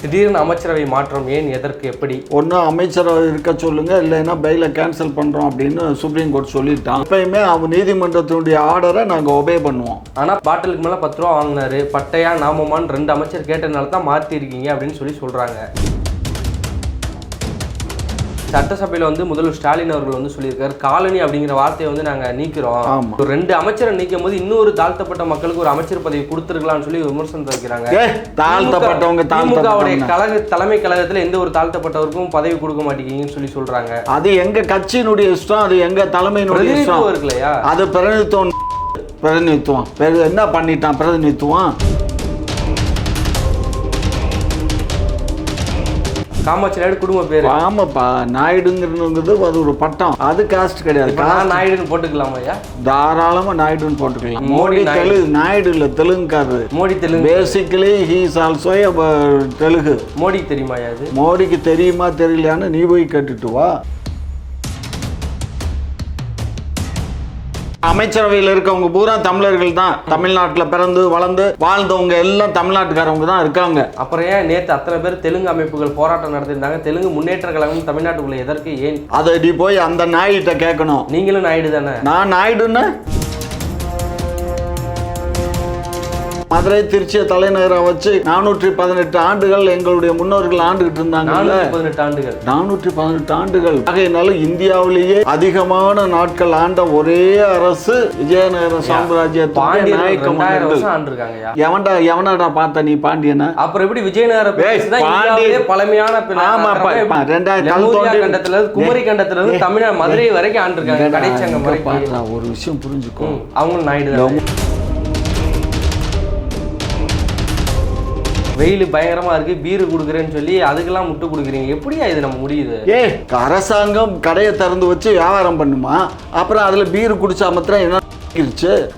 திடீர்னு அமைச்சரவை மாற்றம் ஏன் எதற்கு எப்படி? ஒன்று அமைச்சராக இருக்க சொல்லுங்க இல்லைன்னா பெயில கேன்சல் பண்ணுறோம் அப்படின்னு சுப்ரீம் கோர்ட் சொல்லிட்டான். எப்பயுமே அவன் நீதிமன்றத்தினுடைய ஆர்டரை நாங்கள் ஒபே பண்ணுவோம். ஆனா பாட்டிலுக்கு மேல பத்து ரூபா வாங்கினாரு. பட்டையா நாமமான்னு ரெண்டு அமைச்சர் கேட்டதுனால தான் மாத்தி இருக்கீங்க அப்படின்னு சொல்லி சொல்றாங்க. சட்டசபையில வந்து முதல்வர் ஸ்டாலின் அவர்கள் வந்து சொல்லியிருக்காரு. காலனி அப்படிங்கிற வார்த்தையை வந்து நாங்க நீக்கிறோம். ஒரு ரெண்டு அமைச்சரை நீக்கும் போது இன்னொரு தாழ்த்தப்பட்ட மக்களுக்கு ஒரு அமைச்சர் பதவி கொடுத்துருக்கலாம்னு சொல்லி விமர்சனம் வைக்கிறாங்க தாழ்த்தப்பட்டவங்க திமுகவுடைய கழக தலைமை கழகத்துல எந்த ஒரு தாழ்த்தப்பட்டவருக்கும் பதவி கொடுக்க மாட்டேங்கிறீங்கன்னு சொல்லி சொல்றாங்க. அது எங்க கட்சியினுடைய இஷ்டம் அது எங்க தலைமையினுடைய இஷ்டம். இருக்கு இல்லையா? அது பிரதிநிதித்துவம். பிரதிநிதித்துவம். பெரு- என்ன பண்ணிட்டான் பிரதிநிதித்துவம்? காமாட்சி நாயுடு குடும்ப பேரு. ஆமாப்பா நாயுடுங்கிறது அது ஒரு பட்டம். அது காஸ்ட் கிடையாது. நான் நாயுடுன்னு போட்டுக்கலாமா ஐயா? தாராளமா நாயுடுன்னு போட்டுக்கலாம். மோடி. தெலுங்கு நாயுடு இல்ல தெலுங்குக்காரரு Modi Telugu. Basically he's also Telugu. Modi தெரியுமா அது? மோடிக்கு தெரியுமா தெரியலையான்னு நீ போய் கேட்டுட்டு வா. அமைச்சரவையில் இருக்கவங்க பூரா தமிழர்கள் தான். தமிழ்நாட்டில் பிறந்து வளர்ந்து வாழ்ந்தவங்க எல்லாம் தமிழ்நாட்டுக்காரவங்க தான் இருக்காங்க. அப்புறம் ஏன் நேத்து அத்தனை பேர் தெலுங்கு அமைப்புகள் போராட்டம் நடத்திருந்தாங்க தெலுங்கு முன்னேற்ற கழகம் தமிழ்நாட்டுக்குள்ள எதற்கு ஏன்? அதை போய் அந்த நாயிட்ட கேட்கணும். நீங்களும் நாயுடு தானே? நான் நாயுடுன்னு? மதுரை திருச்சியை தலைநகரை வச்சு நானூற்றி பதினெட்டு ஆண்டுகள் எங்களுடைய முன்னோர்கள் ஆண்டுகிட்டு இருந்தாங்கல்ல? நானூத்தி பதினெட்டு ஆண்டுகள். நானூற்றி பதினெட்டு ஆண்டுகள். ஆகையினால இந்தியாவிலேயே அதிகமான நாட்கள் ஆண்ட ஒரே அரசு விஜயநகர சாம்ராஜ்யத்துடைய பாண்டியர்கள் நாயக்க ரெண்டாயிரம் மன்னர்கள். வருஷம் ஆண்டிருக்காங்க எவன்டா எவனடா பார்த்த நீ பாண்டியனை? அப்புறம் எப்படி விஜயநகர பாண்டிய- பழமையான ஆமா, ரெண்டாயிரத்தி கண்டத்துல குமரி கண்டத்துல இருந்து தமிழ்நாடு மதுரை வரைக்கும் ஆண்டிருக்காங்க வரைக்கும். பாருடா, ஒரு விஷயம் புரிஞ்சுக்கோ. ம், அவங்களும் நாயுடு வெயில் பயங்கரமா இருக்கு பீரு குடுக்குறேன்னு சொல்லி அதுக்கெல்லாம் முட்டு கொடுக்குறீங்க. எப்படியா இது நம்ம முடியுது? ஏ அரசாங்கம் கடையை திறந்து வச்சு வியாபாரம் பண்ணுமா? அப்புறம் அதுல பீர் குடிச்சா மாத்திரம் என்ன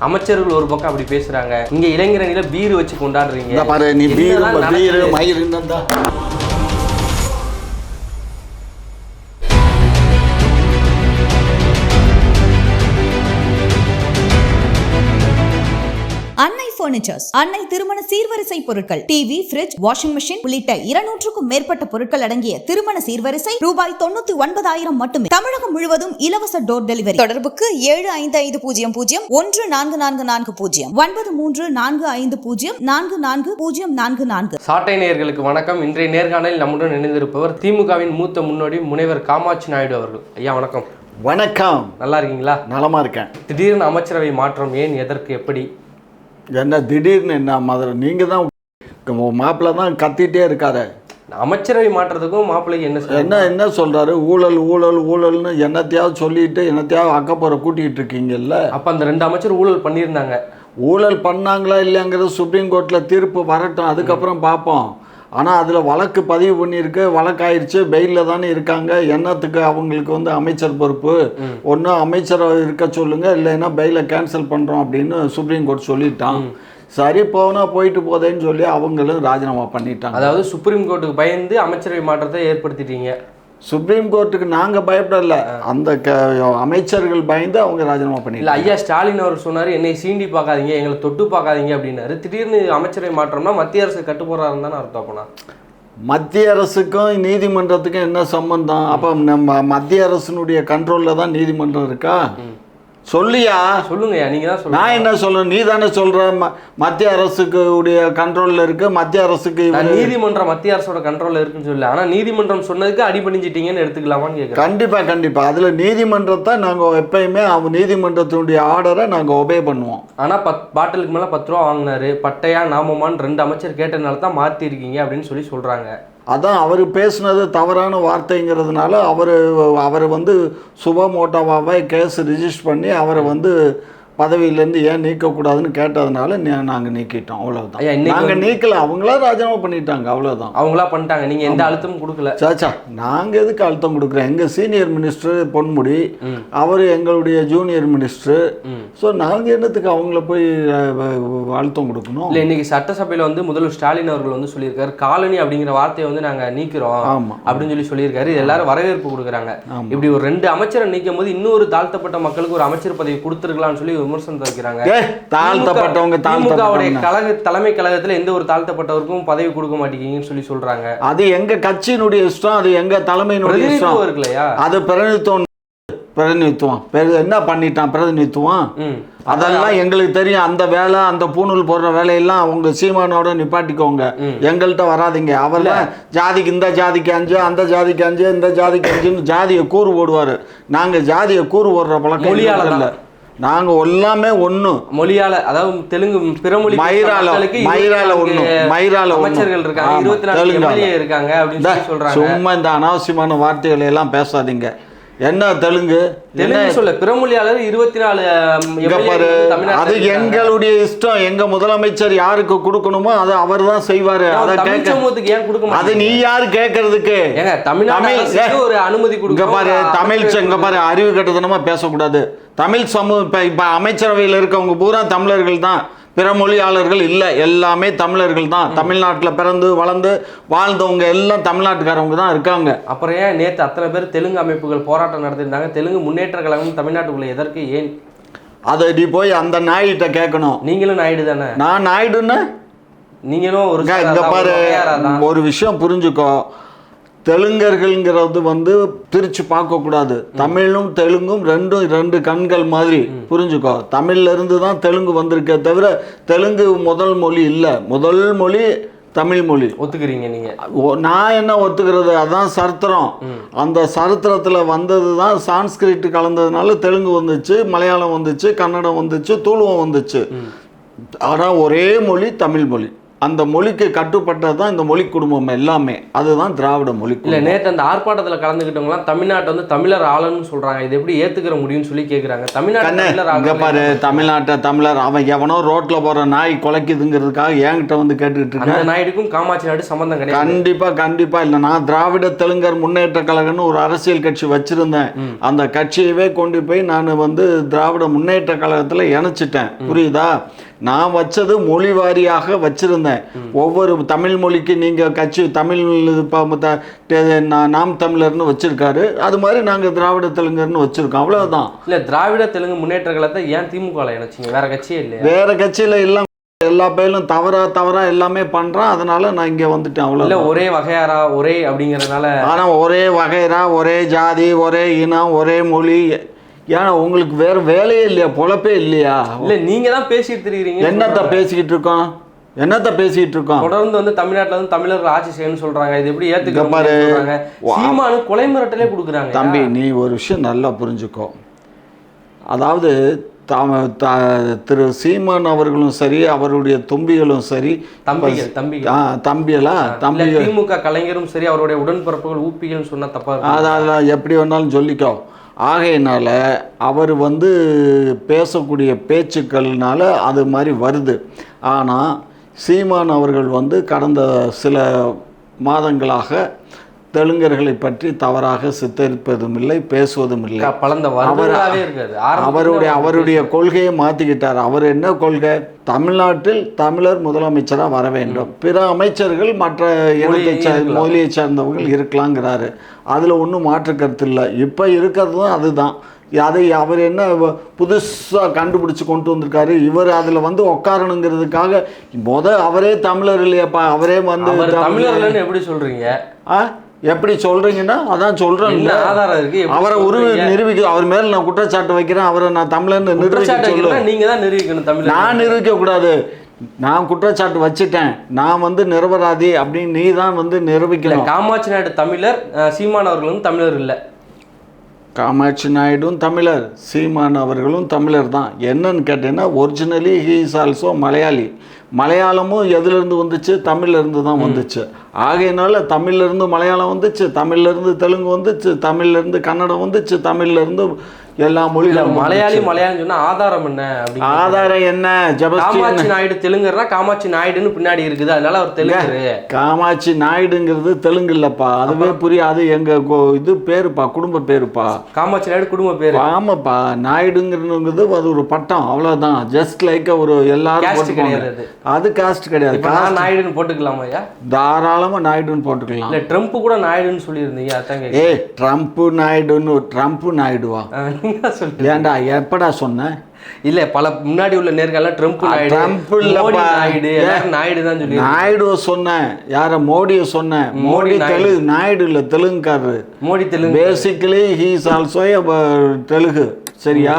அமைச்சர்கள் ஒரு பக்கம் அப்படி பேசுறாங்க. இங்க இளைஞரணியில பீர் வச்சு கொண்டாடுறீங்க. பாரு நீ பீரு பீரு நடக்குது? பர்னிச்சர்ஸ் அன்னை திருமண சீர்வரிசை பொருட்கள் டிவி ஃபிரிட்ஜ் வாஷிங் மெஷின் உள்ளிட்ட இருநூற்றுக்கும் மேற்பட்ட பொருட்கள் அடங்கிய திருமண சீர்வரிசை ரூபாய் தொண்ணூத்தி ஒன்பதாயிரம் மட்டுமே. தமிழகம் முழுவதும் இலவச டோர் டெலிவரி தொடர்புக்கு ஏழு ஐந்து ஐந்து பூஜ்ஜியம் பூஜ்ஜியம் ஒன்று நான்கு நான்கு நான்கு பூஜ்ஜியம் ஒன்பது மூன்று நான்கு ஐந்து பூஜ்ஜியம் நான்கு நான்கு பூஜ்ஜியம் நான்கு நான்கு. சாட்டை நேயர்களுக்கு வணக்கம். இன்றைய நேர்காணலில் நம்முடன் இணைந்திருப்பவர் திமுகவின் மூத்த முன்னோடி முனைவர் காமாட்சி நாயுடு அவர்கள். ஐயா வணக்கம். வணக்கம். நல்லா இருக்கீங்களா? நலமா இருக்கேன். திடீர்னு அமைச்சரவை மாற்றம் ஏன் எதற்கு எப்படி? என்ன திடீர்னு என்ன மதுரை? நீங்க தான் மாப்பிள்ள தான் கத்திட்டே இருக்காரு. அமைச்சரவை மாற்றத்துக்கும் மாப்பிள்ளைக்கு என்ன என்ன? என்ன சொல்றாரு? ஊழல் ஊழல் ஊழல்னு என்னத்தையாவது சொல்லிட்டு என்னத்தையாவது அக்கப்புற கூட்டிகிட்டு இருக்கீங்கல்ல? அப்ப அந்த ரெண்டு அமைச்சர் ஊழல் பண்ணியிருந்தாங்க. ஊழல் பண்ணாங்களா இல்லைங்கிறது சுப்ரீம் கோர்ட்டில் தீர்ப்பு வரட்டும். அதுக்கப்புறம் பார்ப்போம். ஆனால் அதில் வழக்கு பதிவு பண்ணியிருக்கு வழக்காயிருச்சு பெயிலில் தானே இருக்காங்க. என்னத்துக்கு அவங்களுக்கு வந்து அமைச்சர் பொறுப்பு? ஒன்று அமைச்சராக இருக்க சொல்லுங்க இல்லைன்னா பெயிலை கேன்சல் பண்ணுறோம் அப்படின்னு சுப்ரீம் கோர்ட் சொல்லிட்டான். சரி போனா போயிட்டு போதேன்னு சொல்லி அவங்களும் ராஜினாமா பண்ணிட்டாங்க. அதாவது சுப்ரீம் கோர்ட்டுக்கு பயந்து அமைச்சரவை மாற்றத்தை ஏற்படுத்திட்டீங்க. சுப்ரீம் கோர்ட்டுக்கு நாங்கள் பயப்படல. அந்த க அமைச்சர்கள் பயந்து அவங்க ராஜினாமா இல்ல பண்ணிட்டாங்க ஐயா ஸ்டாலின் அவர் சொன்னாரு என்னை சீண்டி பார்க்காதீங்க எங்களை தொட்டு பார்க்காதீங்க அப்படின்னாரு. திடீர்னு அமைச்சரவை மாற்றம்னா மத்திய அரசு கட்டுப்போறாருன்னு தானே அர்த்தம் அப்பனா? மத்திய அரசுக்கும் நீதிமன்றத்துக்கும் என்ன சம்பந்தம்? அப்போ நம்ம மத்திய அரசினுடைய கண்ட்ரோலில் தான் நீதிமன்றம் இருக்கா? சொல்லியா? சொல்லுங்கய்யா நீங்க தான் நான் என்ன சொல்லணும் நீ தானே சொல்ற? ம- மத்திய அரசுக்கு உடைய கண்ட்ரோலில் இருக்கு. மத்திய அரசுக்கு நீதிமன்றம் மத்திய அரசோட கண்ட்ரோல்ல இருக்குன்னு சொல்லல. ஆனா நீதிமன்றம் சொன்னதுக்கு அடிபணிஞ்சிட்டீங்கன்னு எடுத்துக்கலாமான்னு கேக்குறேன். கண்டிப்பா கண்டிப்பா. அதுல நீதிமன்றத்தை நாங்க எப்பயுமே அவங்க நீதிமன்றத்தினுடைய ஆர்டரை நாங்க ஒபே பண்ணுவோம். ஆனா பத் பாட்டிலுக்கு மேல பத்து ரூபா வாங்கினாரு. பட்டையா நாமமான்னு ரெண்டு அமைச்சர் கேட்டதுனால தான் மாத்தி இருக்கீங்க அப்படின்னு சொல்லி சொல்றாங்க. அதான் அவர் பேசுனது தவறான வார்த்தைங்கிறதுனால அவர் அவர் வந்து சுப சுபமோட்டோவாவை கேஸ் ரிஜிஸ்டர் பண்ணி அவரை வந்து பதவியிலேருந்து ஏன் நீக்கக்கூடாதுன்னு கேட்டதுனால நாங்கள் நீக்கிட்டோம். இன்னைக்கு நாங்கள் நீக்கல அவங்களா ராஜினாமா பண்ணிட்டாங்க அவ்வளவுதான். அவங்களா பண்ணிட்டாங்க. நீங்க எந்த அழுத்தமும் கொடுக்கல. சாச்சா நாங்கள் எதுக்கு அழுத்தம் கொடுக்குறோம்? எங்கள் சீனியர் மினிஸ்டர் பொன்முடி. அவர் எங்களுடைய ஜூனியர் மினிஸ்டர். ஸோ நாங்கள் என்னத்துக்கு அவங்கள போய் அழுத்தம் கொடுக்கணும்? இல்ல இன்னைக்கு சட்டசபையில வந்து முதல்வர் ஸ்டாலின் அவர்கள் வந்து சொல்லியிருக்காரு காலனி அப்படிங்கிற வார்த்தையை வந்து நாங்க நீக்கிறோம் அப்படின்னு சொல்லி சொல்லியிருக்காரு. இது எல்லாரும் வரவேற்பு கொடுக்குறாங்க. இப்படி ஒரு ரெண்டு அமைச்சரை நீக்கும் போது இன்னொரு தாழ்த்தப்பட்ட மக்களுக்கு ஒரு அமைச்சர் பதவி கொடுத்துருக்கலாம்னு சொல்லி விமர்சனத்தை வைக்கிறாங்க தாழ்த்தப்பட்டவங்க திமுகவுடைய கழக தலைமை கழகத்துல எந்த ஒரு தாழ்த்தப்பட்டவருக்கும் பதவி கொடுக்க மாட்டேங்கன்னு சொல்லி சொல்றாங்க. அது எங்க கட்சியினுடைய இஷ்டம் அது எங்க தலைமையினுடைய இஷ்டம். இருக்கு இல்லையா அது பிரதிநிதித்துவம் பிரதிநிதித்துவம். பெரு என்ன பண்ணிட்டான் பிரதிநிதித்துவம்? அதெல்லாம் எங்களுக்கு தெரியும். அந்த வேலை அந்த பூணூல் போடுற வேலையெல்லாம் அவங்க சீமானோட நிப்பாட்டிக்கோங்க. எங்கள்கிட்ட வராதீங்க. அவர்லாம் ஜாதிக்கு இந்த ஜாதிக்கு அஞ்சு அந்த ஜாதிக்கு அஞ்சு இந்த ஜாதிக்கு அஞ்சுன்னு ஜாதியை கூறு போடுவாரு. நாங்க ஜாதியை கூறு போடுற பழக்கம். இல்ல. நாங்க எல்லாமே ஒண்ணு. மொழியால அதாவது தெலுங்கு பிறமொழி பேசுற மயிரால மயிரால ஒண்ணு மயிரால அமைச்சர்கள் இருக்காங்க இருபத்தி நாலு இருக்காங்க அப்படின்னு சொல்றாங்க. சும்மா இந்த அனாவசியமான வார்த்தைகளை எல்லாம் பேசாதீங்க. என்ன தெலுங்கு தெலுங்கு சொல்ல பிறமொழியாளர் இருபத்தி நாலு பாரு அது எங்களுடைய இஷ்டம் எங்க முதலமைச்சர் யாருக்கு கொடுக்கணுமோ அதை அவர் தான் செய்வாரு அதை சமூகத்துக்கு ஏன் கொடுக்க அது நீ யாரு கேட்கறதுக்கு ஏங்க தமிழ்நாடு ஒரு அனுமதி கொடுக்க பாரு தமிழ் இங்க பாரு அறிவு கட்டத்தனமா பேசக்கூடாது தமிழ் சமூக இப்ப இப்ப அமைச்சரவையில் இருக்கவங்க பூரா தமிழர்கள் தான் பிற மொழியாளர்கள் இல்லை. எல்லாமே தமிழர்கள் தான். தமிழ்நாட்டில் பிறந்து வளர்ந்து வாழ்ந்தவங்க எல்லாம் தமிழ்நாட்டுக்காரவங்க தான் இருக்காங்க. அப்புறம் ஏன் நேத்து அத்தனை பேர் தெலுங்கு அமைப்புகள் போராட்டம் நடத்திருந்தாங்க தெலுங்கு முன்னேற்ற கழகம் தமிழ்நாட்டுக்குள்ள எதற்கு ஏன்? அதை நீ போய் அந்த நாயிட்ட கேட்கணும். நீங்களும் நாயுடு தானே? நான் நாயுடுன்னு? நீங்களும் ஒரு இங்க தான், பாரு. ஒரு விஷயம் புரிஞ்சுக்கோ. தெலுங்கர்கள்ங்கிறது வந்து பிரிச்சு பார்க்க கூடாது. தமிழும் தெலுங்கும் ரெண்டும் ரெண்டு கண்கள் மாதிரி. புரிஞ்சுக்கோ? தமிழ்ல இருந்து தான் தெலுங்கு வந்திருக்கே தவிர தெலுங்கு முதல் மொழி இல்லை. முதல் மொழி தமிழ் மொழி. ஒத்துக்கிறீங்க நீங்க. ஓ- நான் என்ன ஒத்துக்கிறது? அதான் சரித்திரம். அந்த சரித்திரத்தில் வந்தது தான் சான்ஸ்கிரிட் கலந்ததுனால தெலுங்கு வந்துச்சு மலையாளம் வந்துச்சு கன்னடம் வந்துச்சு தூளுவம் வந்துச்சு. ஆனால் ஒரே மொழி தமிழ் மொழி. அந்த மொழிக்கு கட்டுப்பட்டது தான் இந்த மொழி குடும்பம் எல்லாமே. அதுதான் திராவிட மொழி இல்ல. நேத்து அந்த ஆர்ப்பாட்டத்துல கலந்துக்கிட்டவங்களாம் தமிழ்நாட்டை வந்து தமிழர் ஆளுன்னு சொல்றாங்க. இது எப்படி ஏத்துக்கிற முடியும்னு சொல்லி கேக்குறாங்க. தமிழ்நாடு கண்ணே தமிழர் இங்க ஆளு பாரு தமிழ்நாட்டை தமிழர் அவன் எவனோ ரோட்ல போற நாய் குலைக்குதுங்கிறதுக்காக என்கிட்ட வந்து கேட்டுக்கிட்டு இருக்க அந்த நாயுடுக்கும் காமாட்சி நாடு சம்பந்தம் கிடையாது. கண்டிப்பா கண்டிப்பா. இல்ல நான் திராவிட தெலுங்கர் முன்னேற்ற கழகம்னு ஒரு அரசியல் கட்சி வச்சிருந்தேன். அந்த கட்சியவே கொண்டு போய் நான் வந்து திராவிட முன்னேற்ற கழகத்துல இணைச்சிட்டேன். புரியுதா? நான் வச்சது மொழி வாரியாக வச்சிருந்தேன். ஒவ்வொரு தமிழ் மொழிக்கு நீங்க கட்சி தமிழ் நாம் தமிழர்னு வச்சிருக்காரு. அது மாதிரி நாங்க திராவிட தெலுங்கர்னு வச்சிருக்கோம். அவ்வளவுதான். இல்ல திராவிட தெலுங்கு முன்னேற்ற கழகத்தை ஏன் திமுக இணைச்சீங்க? வேற கட்சியே இல்லையா? வேற கட்சியில எல்லாம் எல்லா பேரும் தவறா தவறா எல்லாமே பண்றான். அதனால நான் இங்க வந்துட்டேன். இல்ல அவ்வளவு ஒரே வகையாரா ஒரே அப்படிங்கறதுனால ஆனா ஒரே வகைரா ஒரே ஜாதி ஒரே இனம் ஒரே மொழி ஏன்னா உங்களுக்கு வேற வேலையே இல்லையா? பொழப்பே இல்லையா? இல்ல நீங்க தான் பேசிட்டு தெரியுறீங்க என்னத்த பேசிக்கிட்டு இருக்கோம்? என்னத்த பேசிக்கிட்டு இருக்கோம்? தொடர்ந்து வந்து தமிழ்நாட்டுல வந்து தமிழர்கள் ஆட்சி செய்யணும்னு சொல்றாங்க. இது எப்படி ஏத்துக்க இங்க பாரு. முடியும்னு சொல்றாங்க சீமானு கொலை மிரட்டலே கொடுக்குறாங்க. தம்பி நீ ஒரு விஷயம் நல்லா புரிஞ்சுக்கோ. அதாவது தாம த- திரு சீமான் அவர்களும் சரி அவருடைய தும்பிகளும் சரி தம்பிகள் தம்பிகள். ஆ, தம்பிகளா? இல்ல தம்பி திமுக கலைஞரும் சரி அவருடைய உடன்பிறப்புகள் ஊப்பிகள் சொன்னா தப்பா இருக்கும். அதெல்லாம் எப்படி வேணாலும் சொல்லிக்கோ. ஆகையினால் அவர் வந்து பேசக்கூடிய பேச்சுக்கள்னால அது மாதிரி வருது. ஆனால் சீமான் அவர்கள் வந்து கடந்த சில மாதங்களாக தெலுங்கர்களை பற்றி தவறாக சித்தரிப்பதும் இல்லை பேசுவதும் இல்லை அவருடைய அவர் அவருடைய கொள்கையை மாற்றிக்கிட்டார் அவர் என்ன கொள்கை? தமிழ்நாட்டில் தமிழர் முதலமைச்சராக வர வேண்டும். பிற அமைச்சர்கள் மற்ற இனத்தை. மொழியை சார்ந்தவர்கள் இருக்கலாங்கிறாரு. அதில் ஒன்றும் மாற்று கருத்து இல்லை. இப்போ இருக்கிறதும் அதுதான். அதை அவர் என்ன புதுசாக கண்டுபிடிச்சு கொண்டு வந்திருக்காரு. இவர் அதில் வந்து உட்காரணுங்கிறதுக்காக முத அவரே தமிழர் இல்லையாப்பா. அவரே வந்து தமிழர் எப்படி சொல்றீங்க? ஆ? எப்படி சொல்றீங்கன்னா அதான் சொல்றேன். என்ன ஆதாரம் இருக்கு. அவரை உருவி? நிரூபிக்க அவர் மேல நான் குற்றச்சாட்டு வைக்கிறேன். அவரை நான் தமிழன்னு நிரூபிக்க குற்றச்சாட்டு சொல்லு வைக்கணும்னா நீங்க தான் நிரூபிக்கணும் தமிழ் நான் நிரூபிக்க கூடாது. நான் குற்றச்சாட்டு வச்சுட்டேன். நான் வந்து நிரபராதி அப்படின்னு நீ தான் வந்து இல்ல நிரூபிக்கணும் காமாட்சி நாயுடு தமிழர் சீமான் அவர்கள் வந்து தமிழர் இல்ல. காமாட்சி நாயுடும் தமிழர் சீமான் அவர்களும் தமிழர் தான். என்னன்னு கேட்டீங்கன்னா originally he is also Malayali. மலையாளமும் எதுலேருந்து வந்துச்சு? தமிழ்லேருந்து தான் வந்துச்சு. ஆகையினால தமிழ்லேருந்து மலையாளம் வந்துச்சு தமிழ்லேருந்து தெலுங்கு வந்துச்சு தமிழ்லேருந்து கன்னடம் வந்துச்சு தமிழ்லேருந்து எல்லா மொழிகளும் மலையாளி. மலையாளம் சொன்னா ஆதாரம் என்ன ஆதாரம் என்ன? காமாட்சி நாயுடு தெலுங்குறா காமாட்சி நாயுடுன்னு பின்னாடி இருக்குது அதனால அவர் தெலுங்கு காமாட்சி நாயுடுங்கிறது தெலுங்கு இல்லப்பா. அதுவே புரியாது எங்க இது பேருப்பா குடும்ப பேருப்பா. காமாட்சி நாயுடு குடும்ப பேரு. ஆமாப்பா நாயுடுங்கிறது அது ஒரு பட்டம் அவ்வளவுதான். ஜஸ்ட் லைக் ஒரு எல்லாரும். கிடையாது அது. காஸ்ட் கிடையாது. நாயுடுன்னு போட்டுக்கலாமா ஐயா? தாராளமா நாயுடுன்னு போட்டுக்கலாம். இல்ல ட்ரம்ப் கூட நாயுடுன்னு சொல்லியிருந்தீங்க அதான். ஏய் ட்ரம்ப் நாயுடுன்னு ட்ரம்ப் நாயுடுவா. தான் சொல்லுங்க. ஏன்டா எப்படா சொன்னேன் இல்ல பல முன்னாடி உள்ள நேர்கள்லாம் ட்ரம்ப் நாயுடு ட்ரம்ப் இல்லப்பா. நாயுடு நாயுடு தான் சொல்லி நாயுடுவை சொன்னேன் யார மோடியை சொன்னேன் மோடி நாயுடு. தெலுங்கு நாயுடு இல்லை தெலுங்குக்காரரு. Modi Telugu. Basically he's also Telugu. சரியா?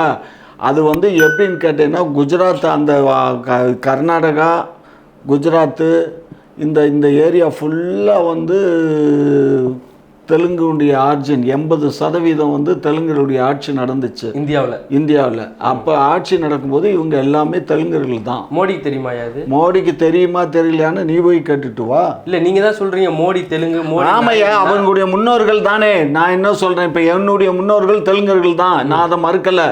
அது வந்து எப்படின்னு கேட்டீங்கன்னா குஜராத் அந்த கர்நாடகா குஜராத்து இந்த இந்த ஏரியா ஃபுல்லாக வந்து தெலுங்குடைய ஆர்ஜின் எண்பது சதவீதம் வந்து தெலுங்குடைய ஆட்சி நடந்துச்சு. இந்தியாவுல. இந்தியாவில். அப்போ ஆட்சி நடக்கும்போது இவங்க எல்லாமே தெலுங்கர்கள் தான். மோடிக்கு தெரியுமா அது? மோடிக்கு தெரியுமா தெரியலையான்னு நீ போய் கேட்டுட்டு வா. இல்ல நீங்க தான் சொல்றீங்க மோடி தெலுங்கு மோடி ஆமையா அவங்களுடைய முன்னோர்கள் தானே. நான் என்ன சொல்றேன் இப்ப என்னுடைய முன்னோர்கள் தெலுங்கர்கள் தான். நான் அதை மறுக்கல.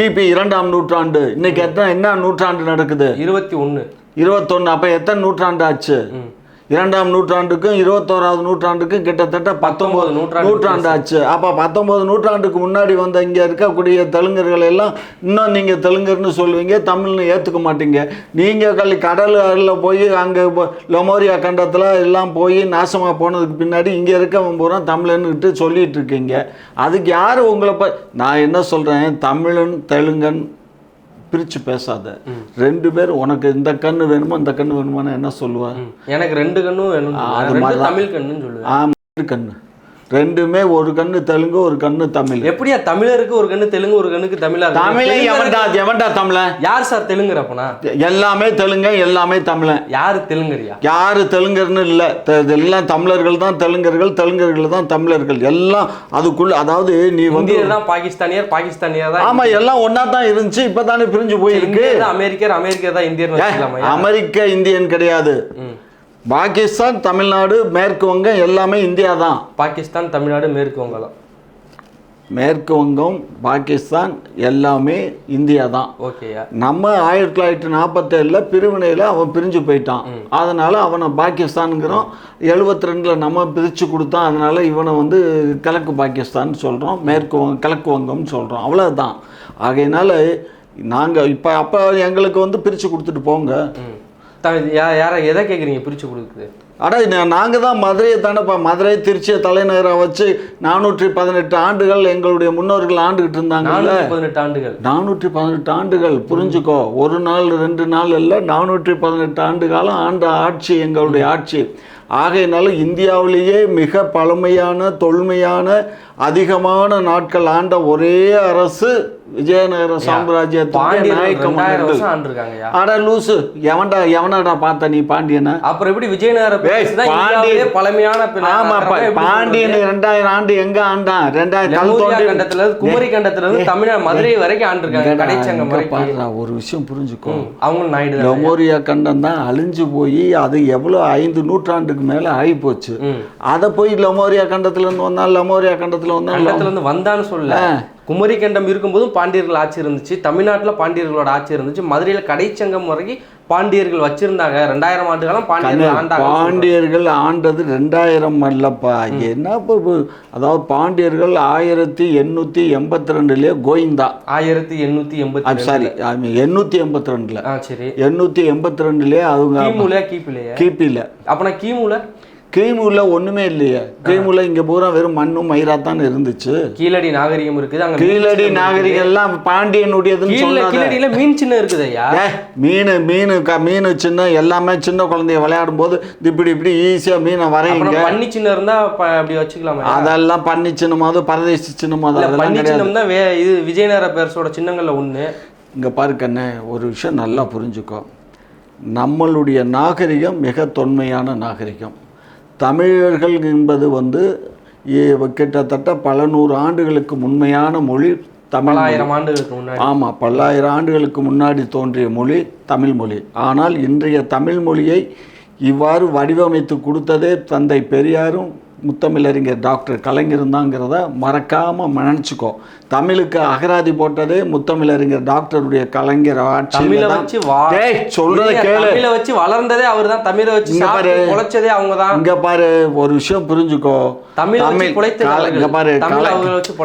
கிபி இரண்டாம் நூற்றாண்டு. இன்னைக்கு எத்தனை என்ன நூற்றாண்டு நடக்குது? இருபத்தி ஒண்ணு. இருபத்தொன்னு. அப்ப எத்தனை நூற்றாண்டு ஆச்சு. இரண்டாம் நூற்றாண்டுக்கும் இருபத்தோராவது நூற்றாண்டுக்கும் கிட்டத்தட்ட பத்தொன்பது நூற்றாண்டு நூற்றாண்டு ஆச்சு. அப்ப பத்தொன்பது நூற்றாண்டுக்கு முன்னாடி வந்த இங்க இருக்கக்கூடிய தெலுங்கர்கள் எல்லாம் இன்னும் நீங்க தெலுங்கர்னு சொல்லுவீங்க தமிழ்னு ஏத்துக்க மாட்டீங்க. நீங்க கல் கடல் அருளில் போய் அங்க லொமோரியா கண்டத்துல எல்லாம் போய் நாசமா போனதுக்கு பின்னாடி இங்க இருக்கவன் பூரா தமிழன்னுட்டு சொல்லிட்டு இருக்கீங்க. அதுக்கு யாரு உங்களை ப நான் என்ன சொல்றேன் தமிழன் தெலுங்கன் பிரிச்சு பேசாத. ரெண்டு பேர் உனக்கு இந்த கண்ணு வேணுமா? இந்த கண்ணு வேணுமான்னு என்ன சொல்லுவ. எனக்கு ரெண்டு கண்ணும் வேணும் அது மாதிரிதான். தமிழ் கண்ணுன்னு சொல்லுவேன். ஆமா கண்ணு. ரெண்டுமே ஒரு கண்ணு தெலுங்கு ஒரு கண்ணு தமிழ். எப்படியா? தமிழருக்கு ஒரு கண்ணு தெலுங்கு ஒரு கண்ணுக்கு தமிழா? தமிழை எவன்டா எவன்டா தமிழன் யார் சார் தெலுங்குற அப்பனா? எல்லாமே தெலுங்க எல்லாமே தமிழன் யாரு தெலுங்கரியா யாரு தெலுங்கர்னு இல்லை. எல்லாம் தமிழர்கள் தான் தெலுங்கர்கள் தெலுங்கர்கள் தான் தமிழர்கள். எல்லாம் அதுக்குள்ள அதாவது நீ வந்து தான் பாகிஸ்தானியர் பாகிஸ்தானியர் தான் ஆமா எல்லாம் ஒண்ணா தான் இருந்துச்சு இப்பதானே பிரிஞ்சு போயிருக்கு. தான் அமெரிக்கர் அமெரிக்கர் தான் இந்தியர் அமெரிக்க இந்தியன் கிடையாது. பாகிஸ்தான் தமிழ்நாடு மேற்கு வங்கம் எல்லாமே இந்தியா தான் பாகிஸ்தான் தமிழ்நாடு மேற்கு வங்காளம் மேற்கு வங்கம் பாகிஸ்தான் எல்லாமே இந்தியா தான் ஓகேயா நம்ம ஆயிரத்தி தொள்ளாயிரத்தி நாற்பத்தேழில் பிரிவினையில் அவன் பிரிஞ்சு போயிட்டான். அதனால அவனை பாகிஸ்தானுங்கிறோம். எழுபத்தி ரெண்டில் நம்ம பிரித்து கொடுத்தான். அதனால இவனை வந்து கிழக்கு பாகிஸ்தான் சொல்கிறோம் மேற்கு வங்க கிழக்கு வங்கம்னு சொல்கிறோம் அவ்வளோதான் ஆகையினால நாங்கள் இப்போ அப்போ எங்களுக்கு வந்து பிரித்து கொடுத்துட்டு போங்க. யார எதை கேக்குறீங்க? பிரிச்சு கொடுக்குது. அட நாங்கள் தான் மதுரையை தானேப்பா மதுரை திருச்சியை தலைநகராக வச்சு நானூற்றி பதினெட்டு ஆண்டுகள் எங்களுடைய முன்னோர்கள் ஆண்டுகிட்டு இருந்தாங்கல்ல? நானூத்தி பதினெட்டு ஆண்டுகள். நானூற்றி பதினெட்டு ஆண்டுகள் புரிஞ்சுக்கோ. ஒரு நாள் ரெண்டு நாள் இல்லை நானூற்றி பதினெட்டு ஆண்டு காலம் ஆண்ட ஆட்சி எங்களுடைய ஆட்சி. ஆகையினால இந்தியாவிலேயே மிக பழமையான தொன்மையான அதிகமான நாட்கள் ஆண்ட ஒரே அரசு விஜயநகர சாம்ராஜ்யத்துடைய பாண்டியர்கள் நாயக்க ரெண்டாயிரம் மன்னர்கள் வருஷம் ஆண்டிருக்காங்கய்யா அட லூசு எவன்டா எவனடா பார்த்த நீ பாண்டியனை? அப்புறம் எப்படி விஜயநகர பாண்டிய- பழமையான பின்ன- ஆமா நகரமா எப்படி பாண்டியன்? ரெண்டாயிரம் ஆண்டு எங்க ஆண்டான்? தோண்டி கண்டத்துல இருந்து குமரி கண்டத்துல இருந்து தமிழ் மதுரை வரைக்கும் ஆண்டிருக்காங்க பாருடா, ஒரு விஷயம் புரிஞ்சுக்கோ. ம், அவங்களும் நாயுடு லெமோரியா கண்டம் தான் அழிஞ்சு போய் அது எவ்வளோ ஐந்து நூற்றாண்டுக்கு மேலே ஆகி போச்சு. அதை போய் லெமோரியா கண்டத்துல இருந்து வந்தான் லெமோரியா கண்டத்துல வந்தான் கண்டத்துல இருந்து வந்தான்னு சொல்ல குமரி கண்டம் இருக்கும்போதும் பாண்டியர்கள் ஆட்சி இருந்துச்சு. தமிழ்நாட்டுல பாண்டியர்களோட ஆட்சி இருந்துச்சு. மதுரையில கடைச்சங்கம் வரைக்கும் பாண்டியர்கள் வச்சிருந்தாங்க. ரெண்டாயிரம் ஆண்டு காலம் பாண்டியர்கள் ஆண்டாங்க. பாண்டியர்கள் ஆண்டது ரெண்டாயிரம் அல்லப்பா. என்ன அதாவது பாண்டியர்கள் ஆயிரத்தி எண்ணூற்றி எண்பத்தி ரெண்டுலேயே கோவிந்தா ஆயிரத்தி எண்ணூத்தி எண்பத்தி சாரி எண்ணூற்றி எண்பத்தி ரெண்டில் சரி. எண்ணூற்றி எண்பத்தி ரெண்டுலேயே அவங்க கிமுல கிபிலையா கிபியில் அப்பனா கிமுல? கிமுல ஒன்றுமே இல்லையே. கிமுல இங்கே பூரா வெறும் மண்ணும் மயிரா தான் இருந்துச்சு. கீழடி நாகரிகம் இருக்குது அங்க கீழடி நாகரிகம் எல்லாம் பாண்டியனுடையதுன்னு கீழடியில மீன் சின்னம் இருக்குதையா ஏ மீன் மீன் க மீன் சின்ன எல்லாமே சின்ன குழந்தைய விளையாடும் போது இப்படி இப்படி ஈஸியாக மீனை வரையுங்க. அப்புறம் பன்னி சின்னம் இருந்தா ப- அப்படி வச்சுக்கலாமா அதெல்லாம் பண்ணி சின்னமாவது பரதேசி சின்னமாவது கிடையாது. சின்னம் தான் வே இது விஜயநகர பேரரசோட சின்னங்கள்ல ஒண்ணு. இங்கே பாரு கண்ணே ஒரு விஷயம் நல்லா புரிஞ்சுக்கோ. நம்மளுடைய நாகரிகம் மிக தொன்மையான நாகரிகம். தமிழர்கள் என்பது வந்து கிட்டத்தட்ட பல நூறு ஆண்டுகளுக்கு உண்மையான மொழி தமிழ் மொழி. பலாயிரம் ஆண்டுகளுக்கு முன்னாடி ஆமாம் பல்லாயிரம் ஆண்டுகளுக்கு முன்னாடி தோன்றிய மொழி தமிழ் மொழி ஆனால் இன்றைய தமிழ் மொழியை இவ்வாறு வடிவமைத்து கொடுத்ததே தந்தை பெரியாரும் முத்தமிழறிஞர் டாக்டர் கலைஞரும் தாங்கிறத மறக்காமல் நினச்சிக்கோ தமிழுக்கு அகராதி போட்டதே முத்தமிழறிஞர் டாக்டருடைய கலைஞர் தமிழை வச்சு சொல்றத கேளு. தமிழை வச்சு வளர்ந்ததே அவர்தான். தமிழை வச்சு பாரு. சாப்பிட்டு பொழைச்சதே அவங்கதான். இங்க பாரு ஒரு விஷயம் புரிஞ்சுக்கோ. தமிழை இங்க. பாரு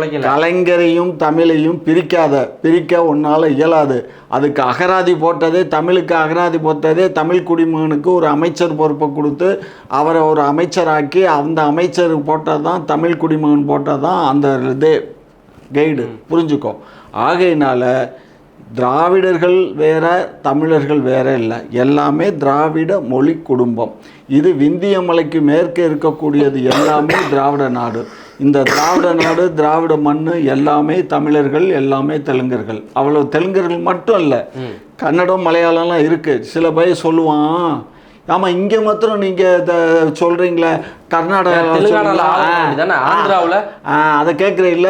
கலைஞரையும் தமிழையும் பிரிக்காத பிரிக்க உன்னால இயலாது. அதுக்கு அகராதி போட்டதே தமிழுக்கு அகராதி போட்டதே தமிழ் குடிமகனுக்கு ஒரு அமைச்சர் பொறுப்பை கொடுத்து அவரை ஒரு அமைச்சராக்கி அந்த அமைச்சர் போட்டது தான் தமிழ் குடிமகன் போட்டது தான் அந்த இதே கைடு புரிஞ்சுக்கோ. ஆகையினால திராவிடர்கள் வேற தமிழர்கள் வேற இல்லை. எல்லாமே திராவிட மொழி குடும்பம். இது விந்திய மலைக்கு மேற்கே இருக்கக்கூடியது எல்லாமே திராவிட நாடு. இந்த திராவிட நாடு திராவிட மண் எல்லாமே தமிழர்கள் எல்லாமே தெலுங்கர்கள். அவ்வளோ தெலுங்கர்கள் மட்டும் இல்லை. கன்னடம் மலையாளம்லாம் இருக்குது சில பேர் சொல்லுவான். ஆமாம் இங்கே மாத்திரம் நீங்கள் சொல்கிறீங்களே கர்நாடகா தெலுங்கானால தானே ஆந்திராவுல? அதை கேட்குறீல்ல.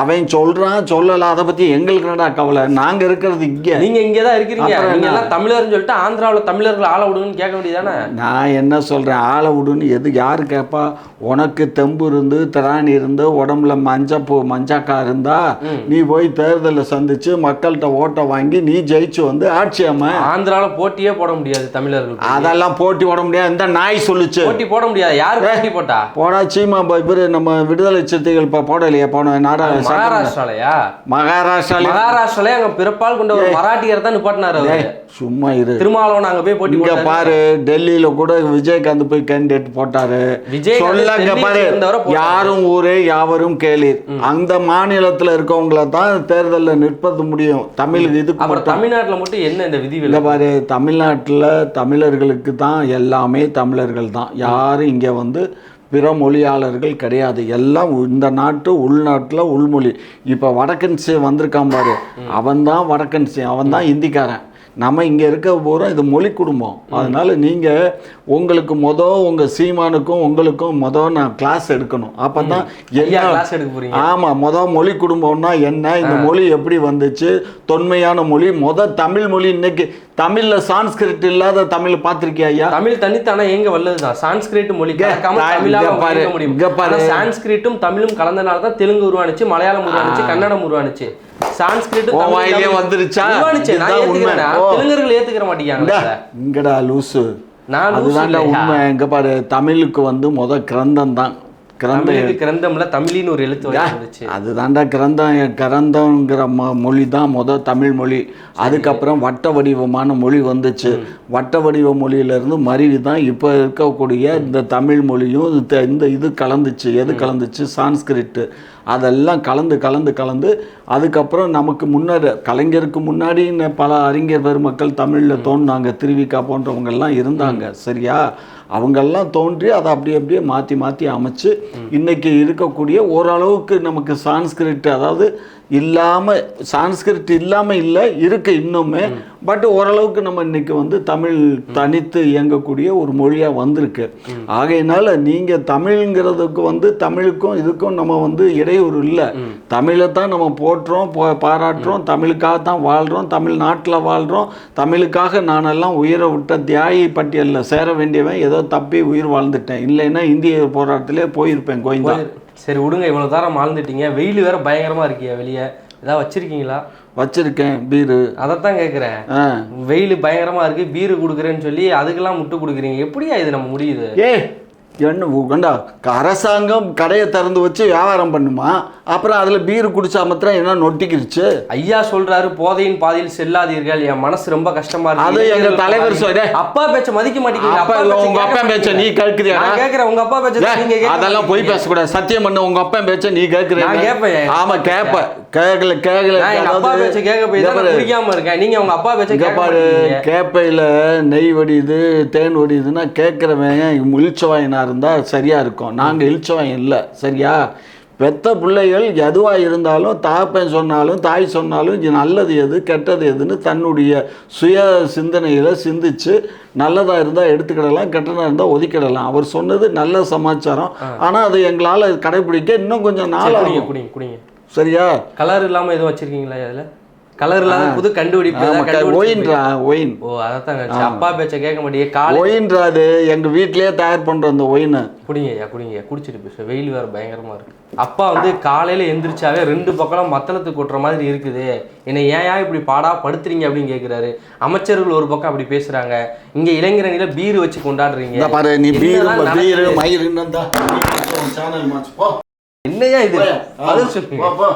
அவன் சொல்கிறான் சொல்லலை அதை பற்றி எங்களுக்கு என்னடா கவலை? நாங்கள் இருக்கிறது இங்கே. நீங்க இங்கதான் இருக்கிறீங்க. அப்புறம் நீங்க என்ன? எல்லாம் தமிழர்னு சொல்லிட்டு ஆந்திராவுல தமிழர்கள் ஆள விடுங்கன்னு கேட்க வேண்டியதானே நான் என்ன சொல்கிறேன் ஆளை விடுன்னு எது யார் கேட்பா உனக்கு தெம்பு இருந்து திராணி இருந்து உடம்புல மஞ்சப்பூ மஞ்சக்கா இருந்தா நீ போய் தேர்தலில் சந்திச்சு மக்கள்கிட்ட ஓட்டை வாங்கி நீ ஜெயிச்சு வந்து ஆட்சி அம்மா ஆந்திராவுல போட்டியே போட முடியாது தமிழர்கள் அதெல்லாம் போட்டி போட முடியாது. இந்த நாய் சொல்லுச்சு. போட்டி போட முடியாது. யாரு போட்டி போட்டா? போடா சீமா இவர் நம்ம விடுதலை சிறுத்தைகள் இப்போ போடலையே போன நாடக மகாராஷ்டிராலயா? மகாராஷ்டிரால மகாராஷ்டிராலே அங்க பிறப்பால் கொண்ட ஒரு மராட்டியர் தான் நிப்பாட்டினாரு சும்மா இரு. திருமாவளவன் அங்க போய் போட்டி இங்க பாரு டெல்லியில கூட விஜயகாந்த் போய் கேண்டிடேட் போட்டாரு. விஜயகாந்த் சொல்ல இங்க டெல்லிக்கு பாரு. யாரும் ஊரே யாவரும் கேளீர். அந்த மாநிலத்துல இருக்கவங்கள தான் தேர்தல்ல நிற்பது முடியும். தமிழ் இதுக்கு அப்புறம் தமிழ்நாட்டுல மட்டும் என்ன இந்த விதி இங்க பாரு தமிழ்நாட்டுல தமிழர்களுக்கு தான் எல்லாமே தமிழர்கள் தான். யாரும் இங்க வந்து பிற மொழியாளர்கள் கிடையாது. எல்லாம் இந்த நாட்டு உள்நாட்டில் உள்மொழி. இப்போ வடக்கன்சி வந்திருக்கான் பாரு. அவன் தான் வடக்கன்சி அவன் தான் ஹிந்திக்காரன் நம்ம இங்கே இருக்க பூரா இது மொழி குடும்பம். அதனால நீங்கள் உங்களுக்கு மொதல் உங்கள் சீமானுக்கும் உங்களுக்கும் மொதல் நான் கிளாஸ் எடுக்கணும். அப்போ தான் என்ன கிளாஸ் எடுக்க போறீங்க. ஆமாம் மொதல் மொழி குடும்பம்னா என்ன? இந்த மொழி எப்படி வந்துச்சு? தொன்மையான மொழி. மொதல் தமிழ் மொழி இன்னைக்கு. தமிழில் சான்ஸ்கிரிட் இல்லாத தமிழ் பார்த்துருக்கியா ஐயா? தமிழ் தனித்தானா எங்க வல்லதுதான். சான்ஸ்கிரிட் மொழி சான்ஸ்கிரிட்டும் தமிழும் கலந்தனால தான் தெலுங்கு உருவானுச்சு மலையாளம் உருவானுச்சு கன்னடம் உருவானுச்சு. தமிழும் வாயிலே வந்துருச்சா? நான். ஏத்துக்கிறேன். தெலுங்கர்கள் ஏத்துக்கிற மாட்டேங்கிறாங்க. இங்கடா லூசு. நான்? உண்மை. இங்க பாரு தமிழுக்கு வந்து முத கிரந்தம் தான். கிரந்த தமிழுக்கு கிரந்தம்ல தமிழின்னு ஒரு எழுத்து அதுதான்டா கிரந்தம். கிரந்தங்கிற மொ மொழி தான் முத தமிழ் மொழி. அதுக்கப்புறம் வட்ட வடிவமான மொழி வந்துச்சு. வட்ட வடிவ மொழியிலேருந்து மருவி தான் இப்போ இருக்கக்கூடிய இந்த தமிழ் மொழியும் இந்த இது கலந்துச்சு. எது கலந்துச்சு? சான்ஸ்கிரிட்டு. அதெல்லாம் கலந்து கலந்து கலந்து அதுக்கப்புறம் நமக்கு முன்னாடி கலைஞருக்கு முன்னாடி பல அறிஞர் பெருமக்கள் தமிழில் தோன்றாங்க திருவிக்கா போன்றவங்கெல்லாம் இருந்தாங்க. சரியா? அவங்கெல்லாம் தோன்றி அதை அப்படியே அப்படியே மாற்றி மாற்றி அமைச்சு இன்னைக்கு இருக்கக்கூடிய ஓரளவுக்கு நமக்கு சான்ஸ்கிரிட் அதாவது இல்லாமல் சான்ஸ்கிரிட் இல்லாமல் இல்லை இருக்கு இன்னுமே. பட் ஓரளவுக்கு நம்ம இன்னைக்கு வந்து தமிழ் தனித்து இயங்கக்கூடிய ஒரு மொழியாக வந்திருக்கு. ஆகையினால நீங்கள் தமிழ்ங்கிறதுக்கு வந்து தமிழுக்கும் இதுக்கும் நம்ம வந்து இடையூறு இல்லை. தமிழை தான் நம்ம போற்றுறோம் போ- பாராட்டுறோம் தமிழுக்காக தான் வாழ்கிறோம் தமிழ்நாட்டில் வாழ்கிறோம் தமிழுக்காக நானெல்லாம் உயிரை விட்ட தியாகி பட்டியலில் சேர வேண்டியவன் ஏதோ தப்பி உயிர் வாழ்ந்துட்டேன். இல்லைன்னா இந்திய போராட்டத்திலே போயிருப்பேன் கோயந்தா சரி விடுங்க இவ்வளவு தூரம் வாழ்ந்துட்டீங்க வெயில் வேற பயங்கரமா இருக்கியா வெளியே. ஏதாவது வச்சிருக்கீங்களா? வச்சிருக்கேன் பீரு. அதைத்தான் கேட்குறேன் வெயில் பயங்கரமா இருக்கு பீரு கொடுக்குறேன்னு சொல்லி அதுக்கெல்லாம் முட்டு கொடுக்குறீங்க. எப்படியா இது நம்ம முடியுது? ஏ என்ன உகண்டா அரசாங்கம் கடையை திறந்து வச்சு வியாபாரம் பண்ணுமா? அப்புறம் அதில் பீர் குடிச்சா மாத்திரம் என்ன நொட்டிக்கிருச்சு? ஐயா சொல்றாரு போதையின் பாதையில் செல்லாதீர்கள். என் மனசு ரொம்ப கஷ்டமா இருக்கு. அது எங்க தலைவர் சொல்ற- அப்பா பேச்ச மதிக்க மாட்டேங்கிறீங்க அப்பா, உங்க அப்பா பேச்ச நீ. கேட்குறியா நான் கேட்கிறேன். உங்க அப்பா பேச்ச நீங்க அதெல்லாம் போய். பேசக்கூடாது. சத்தியம் பண்ண உங்க அப்பா பேச்ச நீ கேட்குறீங்க நான். எங்க ஆமா அப்பா கேட்ப. கேட்கல கேட்கல. நான் அப்பா பேச்ச கேட்க போய் தான் குடிக்காம இருக்கேன். நீங்க உங்க அப்பா பேச்ச கேட்க பாரு. கேப்பையில் நெய் வடியுது தேன் வடியுதுன்னா கேட்குறவன் இழிச்சவாயனா இருந்தால் சரியா இருக்கும். நாங்கள் இழிச்சவாயன் இல்லை. சரியா? பெத்த பிள்ளைகள் எதுவாக இருந்தாலும் தாப்பன் சொன்னாலும் தாய் சொன்னாலும் இது நல்லது எது கெட்டது எதுன்னு தன்னுடைய சுய சிந்தனையில் சிந்திச்சு நல்லதாக இருந்தால் எடுத்துக்கிடலாம் கெட்டதாக இருந்தால் ஒதுக்கிடலாம். அவர் சொன்னது நல்ல சமாச்சாரம். ஆனால் அது எங்களால் கடைபிடிக்க இன்னும் கொஞ்சம் நாள் ஆகும். சரியா? கலர் இல்லாம எதுவும் வச்சிருக்கீங்களா அதுல கலர் இல்லாத புது கண்டுபிடிப்பு ஒயின்றா ஒயின் ஓ நினைச்சேன். அப்பா பேச்ச கேட்க மாட்டேங்க காலை ஒயின்றாது எங்கள் வீட்டிலேயே தயார் பண்ணுற அந்த ஒயினை குடிங்க ஐயா குடிங்க குடிச்சிட்டு பேச வெயில் வேற பயங்கரமா இருக்கு. அப்பா வந்து காலையில எந்திரிச்சாவே ரெண்டு பக்கம் மத்தளத்துக்கு கொட்டுற மாதிரி இருக்குது. என்னை ஏன் ஏன் இப்படி பாடா படுத்துறீங்க அப்படின்னு கேக்குறாரு. அமைச்சர்கள் ஒரு பக்கம் அப்படி பேசுறாங்க. இங்க இளைஞரணியில பீர் வச்சு கொண்டாடுறீங்க. பாரு நீ பீரு பீரு? மயிர் என்னய்யா இது? போயா.